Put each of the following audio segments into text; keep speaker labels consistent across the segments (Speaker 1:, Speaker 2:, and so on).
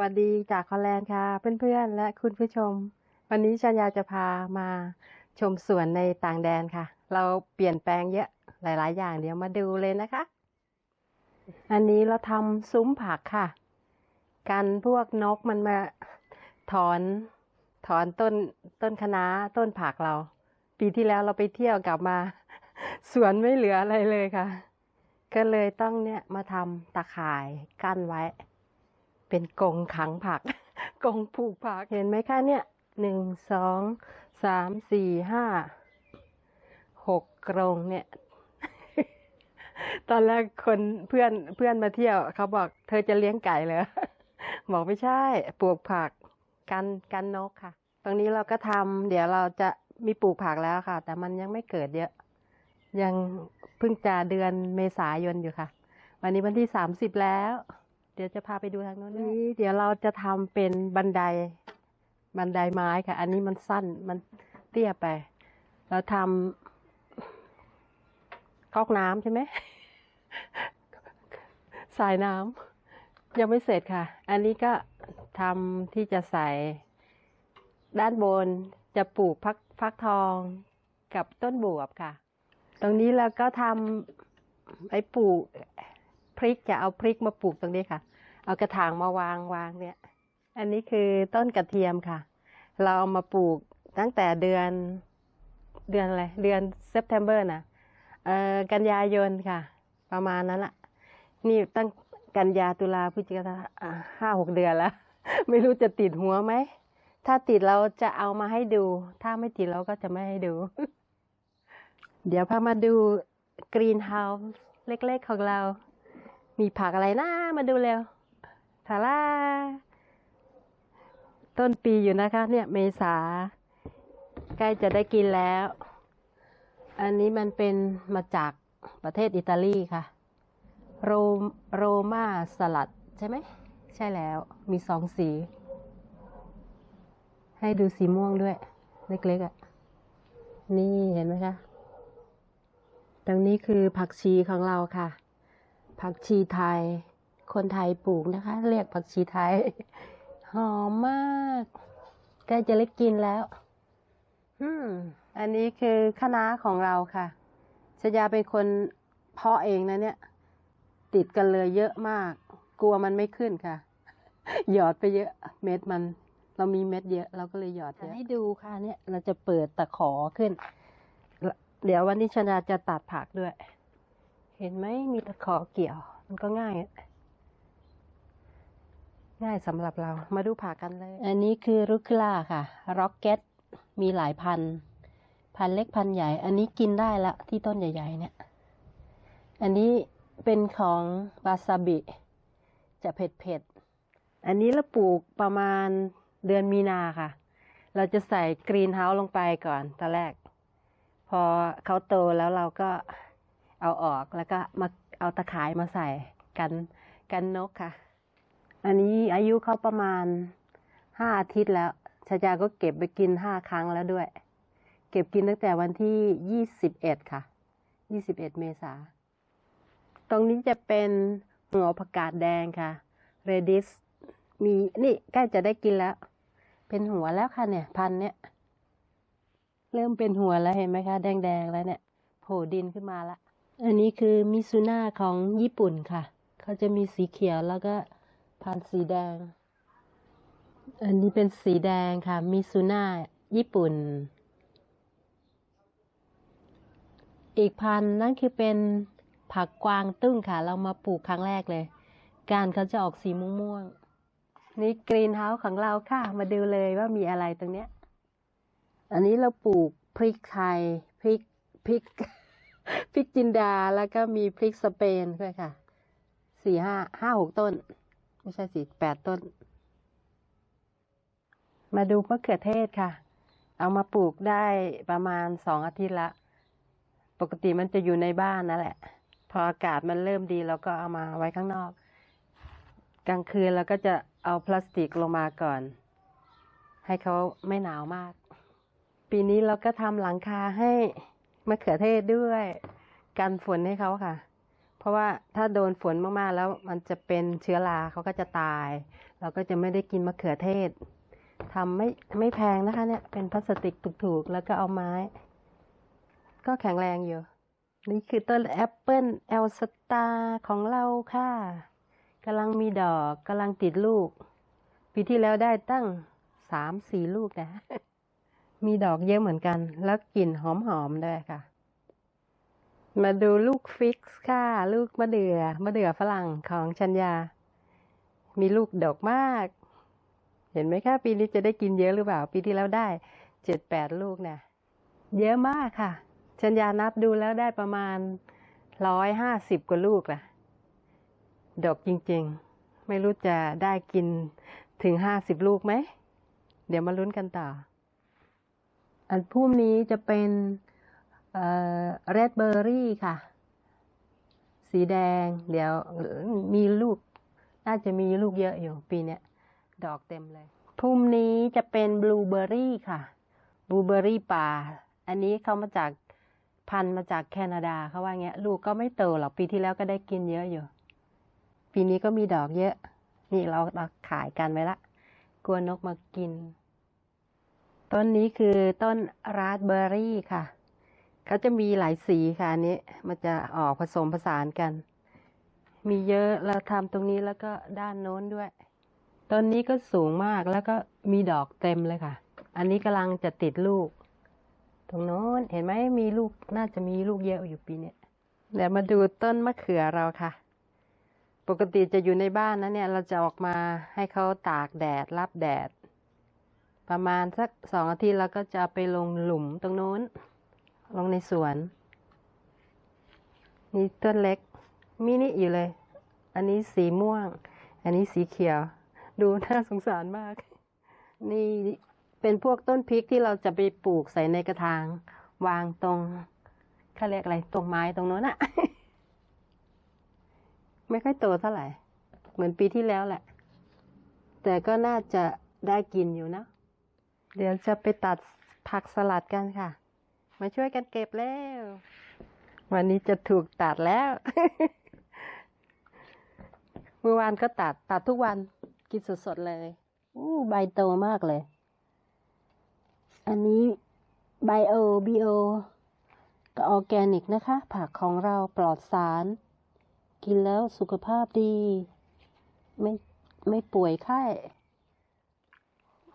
Speaker 1: วัสดีจากคอนแลนด์ค่ะ เพื่อนๆ และคุณผู้ชม วันนี้ชัญญาจะพามาชมสวนในต่างแดนค่ะ เราเปลี่ยนแปลงเยอะหลายๆ อย่างเดี๋ยวมาดูเลยนะคะ อันนี้เราทำซุ้มผักค่ะ กันพวกนกมันมาถอนถอนต้นต้นคะน้าต้นผักเรา ปีที่แล้วเราไปเที่ยวกลับมา สวนไม่เหลืออะไรเลยค่ะ ก็เลยต้องเนี่ยมาทำตะข่ายกั้นไว้ เป็นกงขังผัก กงผูกผัก เห็นไหมคะเนี่ยหนึ่งสองสามสี่ห้าหกกรงเนี่ย ตอนแรกคนเพื่อนเพื่อนมาเที่ยว เขาบอก เธอจะเลี้ยงไก่เหรอบอกไม่ใช่ปลูกผักกันกันนกค่ะ ตรงนี้เราก็ทำเดี๋ยวเราจะมีปลูกผักแล้วค่ะ แต่มันยังไม่เกิดเยอะ ยังเพิ่งจะเดือนเมษายนอยู่ค่ะ วันนี้วันที่สามสิบแล้ว ดี๋ยวจะพาไปดูทางโน้นนี้เดี๋ยวเราจะทำเป็นบันไดบันไดไม้ค่ะ อันนี้มันสั้นมันเตี้ยไป เราทำก๊อกน้ำใช่ไหมสายน้ำยังไม่เสร็จค่ะ อันนี้ก็ทำที่จะใส่ด้านบนจะปลูกฟักฟักทองกับต้นบวบค่ะ ตรงนี้เราก็ทำไปปลูกพริกจะเอาพริกมาปลูกตรงนี้ค่ะ เอากระถางมาวางวางเนี่ย อันนี้คือต้นกระเทียมค่ะ เราเอามาปลูกตั้งแต่เดือนเดือนอะไร เดือนเซปเทมเบอร์นะเอ่อกันยายนค่ะ ประมาณนั้นละนี่ตั้งกันยาตุลาพฤศจิกาห้าหกเดือนแล้ว ไม่รู้จะติดหัวไหม ถ้าติดเราจะเอามาให้ดู ถ้าไม่ติดเราก็จะไม่ให้ดู เดี๋ยวพามาดูกรีนเฮาส์เล็กๆของเรา มีผักอะไรนะ มาดูเร็ว ทาราต้นปีอยู่นะคะ เนี่ยเมษา ใกล้จะได้กินแล้ว อันนี้มันเป็นมาจากประเทศอิตาลีค่ะ โรมโรมาสลัดใช่ไหม ใช่แล้วมีสองสี ให้ดูสีม่วงด้วย เล็กๆอะ่ะ นี่เห็นไหมคะตรงนี้คือผักชีของเราค่ะ ผักชีไทย คนไทยปลูกนะคะ เรียกผักชีไทย หอมมากใกล้จะเล็กกินแล้ว อืม อันนี้คือคะน้าของเราค่ะชยาเป็นคนเพาะเองนะเนี่ย ติดกันเลยเยอะมาก กลัวมันไม่ขึ้นค่ะ หยอดไปเยอะ เม็ดมัน เรามีเม็ดเยอะ เราก็เลยหยอดเยอะให้ดูค่ะเนี่ย เราจะเปิดตะขอขึ้น เดี๋ยววันนี้ชนาจะตัดผักด้วย เห็นไหมมีตะขอเกี่ยว มันก็ง่าย ง่ายสำหรับเรามาดูผักกันเลย อันนี้คือรุกลาค่ะร็อกเก็ตมีหลายพัน พันเล็กพันใหญ่ อันนี้กินได้ละที่ต้นใหญ่ ๆ เนี่ย อันนี้เป็นของบาซาบิ จะเผ็ดๆ อันนี้เราปลูกประมาณเดือนมีนาค่ะ เราจะใส่กรีนเฮาส์ลงไปก่อนตอนแรก พอเขาโตแล้วเราก็เอาออกแล้วก็มาเอาตะข่ายมาใส่กันกันนกค่ะ อันนี้อายุเขาประมาณห้าอาทิตย์แล้วชายาก็เก็บไปกินห้าครั้งแล้วด้วย เก็บกินตั้งแต่วันที่ยี่สิบเอ็ดค่ะยี่สิบเอ็ดเมษาตรงนี้จะเป็นหัวผักกาดแดงค่ะ redis มีนี่ใกล้จะได้กินแล้ว เป็นหัวแล้วค่ะเนี่ย พันเนี่ย เริ่มเป็นหัวแล้วเห็นไหมคะ แดงๆแล้วเนี่ยโผล่ดินขึ้นมาละ อันนี้คือมิซูน่าของญี่ปุ่นค่ะ เขาจะมีสีเขียวแล้วก็ พันธุ์สีแดง อันนี้เป็นสีแดงค่ะ มิซูน่า ญี่ปุ่น อีกพันธุ์นั่นคือเป็นผักกวางตุ้งค่ะ เรามาปลูกครั้งแรกเลย การเขาจะออกสีม่วงๆ นี่กรีนเฮาส์ของเราค่ะ มาดูเลยว่ามีอะไรตรงเนี้ย อันนี้เราปลูกพริกไทย พริก พริก พริกจินดา แล้วก็มีพริกสเปนด้วยค่ะ สี่ห้า ห้าหกต้น ไม่ใช่สีแปดต้น มาดูมะเขือเทศค่ะ เอามาปลูกได้ประมาณสองอาทิตย์ละ ปกติมันจะอยู่ในบ้านนั่นแหละ พออากาศมันเริ่มดีเราก็เอามาไว้ข้างนอก กลางคืนเราก็จะเอาพลาสติกลงมาก่อน ให้เขาไม่หนาวมาก ปีนี้เราก็ทำหลังคาให้มะเขือเทศด้วย กันฝนให้เขาค่ะ เพราะว่าถ้าโดนฝนมากๆ แล้วมันจะเป็นเชื้อราเขาก็จะตาย เราก็จะไม่ได้กินมะเขือเทศทำไม่ไม่แพงนะคะ เนี่ยเป็นพลาสติกถูกๆ แล้วก็เอาไม้ ก็แข็งแรงอยู่ นี่คือต้นแอปเปิลเอลสตาของเราค่ะกำลังมีดอกกำลังติดลูก ปีที่แล้วได้ตั้งสามสี่ลูกนะ มีดอกเยอะเหมือนกัน แล้วกลิ่นหอมๆด้วยค่ะ มาดูลูกฟิกซ์ค่ะ ลูกมะเดือ่อมะเดื่อฝรั่งของชัญญา มีลูกดอกมาก เห็นไหมคะปีนี้จะได้กินเยอะหรือเปล่า ปีที่แล้วได้เจ็ดแปดลูกเนี่ยเยอะมากค่ะ ชัญญานับดูแล้วได้ประมาณร้อยห้าสิบกว่าลูกล่ะ ดอกจริงๆ ไม่รู้จะได้กินถึงห้าสิบลูกไหม เดี๋ยวมาลุ้นกันต่อ อันพุ่มนี้จะเป็น เอ่อเรดเบอร์รี่ค่ะ สีแดง เดี๋ยวมีลูก น่าจะมีลูกเยอะอยู่ปีเนี้ย ดอกเต็มเลย พุ่มนี้จะเป็นบลูเบอร์รี่ค่ะ บลูเบอร์รี่ป่า อันนี้เขามาจากพันธุ์มาจากแคนาดาเขาว่าเงี้ย ลูกก็ไม่โตหรอกปีที่แล้วก็ได้กินเยอะอยู่ ปีนี้ก็มีดอกเยอะ นี่เราเราขายกันไว้ละ กลัวนกมากิน ต้นนี้คือต้นราสเบอร์รี่ค่ะ เขาจะมีหลายสีค่ะอันนี้มันจะออกผสมผสานกัน มีเยอะเราทำตรงนี้แล้วก็ด้านโน้นด้วยต้นนี้ก็สูงมากแล้วก็มีดอกเต็มเลยค่ะ อันนี้กำลังจะติดลูก ตรงโน้นเห็นไหมมีลูกน่าจะมีลูกเยอะอยู่ปีนี้เดี๋ยวมาดูต้นมะเขือเราค่ะ ปกติจะอยู่ในบ้านนะเนี่ย เราจะออกมาให้เขาตากแดดรับแดด ประมาณสักสองอาทิตย์แล้วก็จะไปลงหลุมตรงโน้น ลงในสวน นี่ต้นเล็ก มินิอยู่เลย อันนี้สีม่วง อันนี้สีเขียว ดูน่าสงสารมาก นี่เป็นพวกต้นพริกที่เราจะไปปลูกใส่ในกระถาง วางตรงเขาเรียกอะไร ตรงไม้ตรงโน้นอะไม่ค่อยโตเท่าไหร่ เหมือนปีที่แล้วแหละ แต่ก็น่าจะได้กินอยู่นะ เดี๋ยวจะไปตัดผักสลัดกันค่ะ มาช่วยกันเก็บแล้ว วันนี้จะถูกตัดแล้ว เมื่อวานก็ตัด ตัดทุกวัน กินสดๆเลยอู้ใบโตมากเลย อันนี้ไบโอบีโอก็ออแกนิกนะคะ ผักของเราปลอดสาร กินแล้วสุขภาพดี ไม่ไม่ป่วยไข้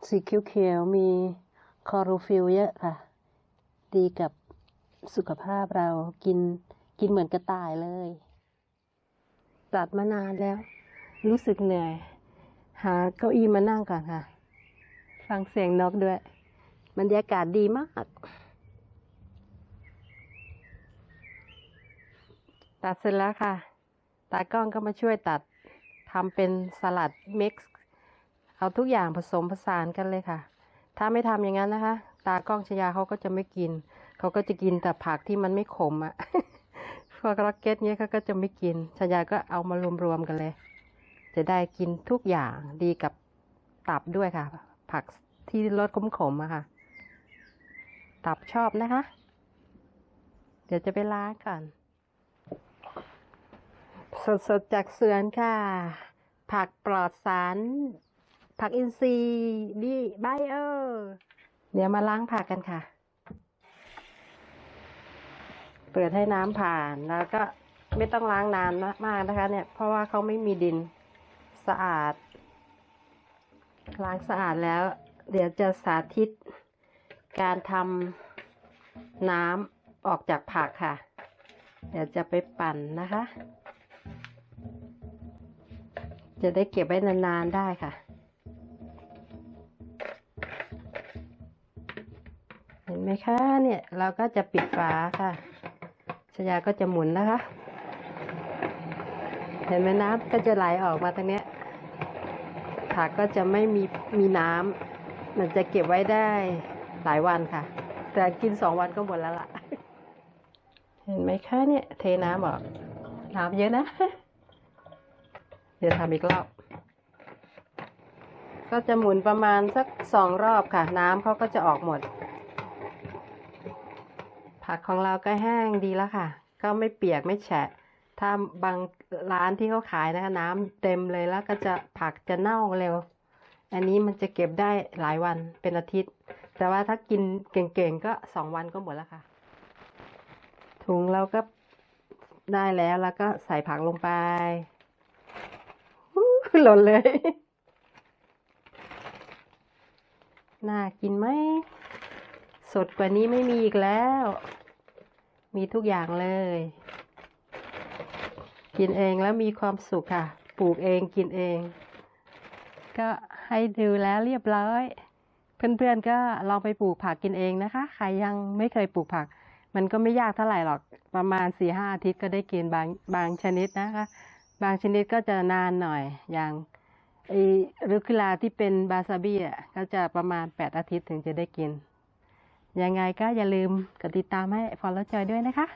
Speaker 1: สีเขียวๆมีคอโรฟิลเยอะค่ะ ดีกับสุขภาพเรากินกินเหมือนกระต่ายเลยตัดมานานแล้ว รู้สึกเหนื่อย หาเก้าอี้มานั่งก่อนค่ะ ฟังเสียงนกด้วยบรรยากาศดีมาก ตัดเสร็จแล้วค่ะ ตากล้องก็มาช่วยตัดทำเป็นสลัดมิกซ์ เอาทุกอย่างผสมผสานกันเลยค่ะ ถ้าไม่ทำอย่างนั้นนะคะ ตากล้องชยาเขาก็จะไม่กิน เขาก็จะกินแต่ผักที่มันไม่ขมอะ่ะพวกร็อกเก็ตเนี้ยเขาก็จะไม่กินชยาก็เอามารวมๆกันเลย จะได้กินทุกอย่างดีกับตับด้วยค่ะ ผักที่ลดขมๆอะค่ะ ตับชอบนะคะ เดี๋ยวจะไปล้างก่อนสดๆจากสวนค่ะ ผักปลอดสาร ผักอินทรีย์ดีไบเออร์ เดี๋ยวมาล้างผักกันค่ะ เปิดให้น้ำผ่านแล้วก็ไม่ต้องล้างนานมากนะคะ เนี่ย เพราะว่าเขาไม่มีดินสะอาด ล้างสะอาดแล้ว เดี๋ยวจะสาธิต การทำน้ำออกจากผักค่ะ เดี๋ยวจะไปปั่นนะคะ จะได้เก็บไว้นานๆได้ค่ะ ไหมคะเนี่ยเราก็จะปิดฝาค่ะชยาก็จะหมุนนะคะ เห็นไหมน้ำก็จะไหลออกมาทางเนี้ยผักก็จะไม่มีมีน้ำมันจะเก็บไว้ได้หลายวันค่ะ แต่กินสองวันก็หมดแล้วล่ะ เห็นไหมคะเนี่ย เทน้ำออก น้ำเยอะนะ เดี๋ยวทำอีกรอบ ก็จะหมุนประมาณสักสองรอบค่ะ น้ำเขาก็จะออกหมด ผักของเราก็แห้งดีแล้วค่ะ ก็ไม่เปียกไม่แฉะ ถ้าบางร้านที่เขาขายนะคะ น้ำเต็มเลยแล้วก็จะผักจะเน่าเร็ว อันนี้มันจะเก็บได้หลายวันเป็นอาทิตย์ แต่ว่าถ้ากินเก่งๆก็สองวันก็หมดแล้วค่ะ ถุงเราก็ได้แล้วแล้วก็ใส่ผักลงไปหล่นเลย น่ากินไหม สดกว่านี้ไม่มีอีกแล้ว มีทุกอย่างเลย กินเองแล้วมีความสุขค่ะ ปลูกเองกินเอง ก็ให้ดูแล้วเรียบร้อย เพื่อนๆก็ลองไปปลูกผักกินเองนะคะ ใครยังไม่เคยปลูกผัก มันก็ไม่ยากเท่าไหร่หรอก ประมาณสี่ห้าอาทิตย์ก็ได้กินบางบางชนิดนะคะ บางชนิดก็จะนานหน่อย อย่างไอ้รุคิลาที่เป็นบาซาบี้อะก็จะประมาณแปดอาทิตย์ถึงจะได้กิน ยังไงก็อย่าลืมกดติดตามให้ฟอลแล้วจอยด้วยนะคะ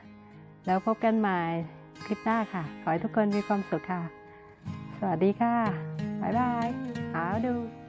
Speaker 1: แล้วพบกันใหม่คลิปหน้าค่ะ ขอให้ทุกคนมีความสุขค่ะ สวัสดีค่ะ บ๊ายบายหาดู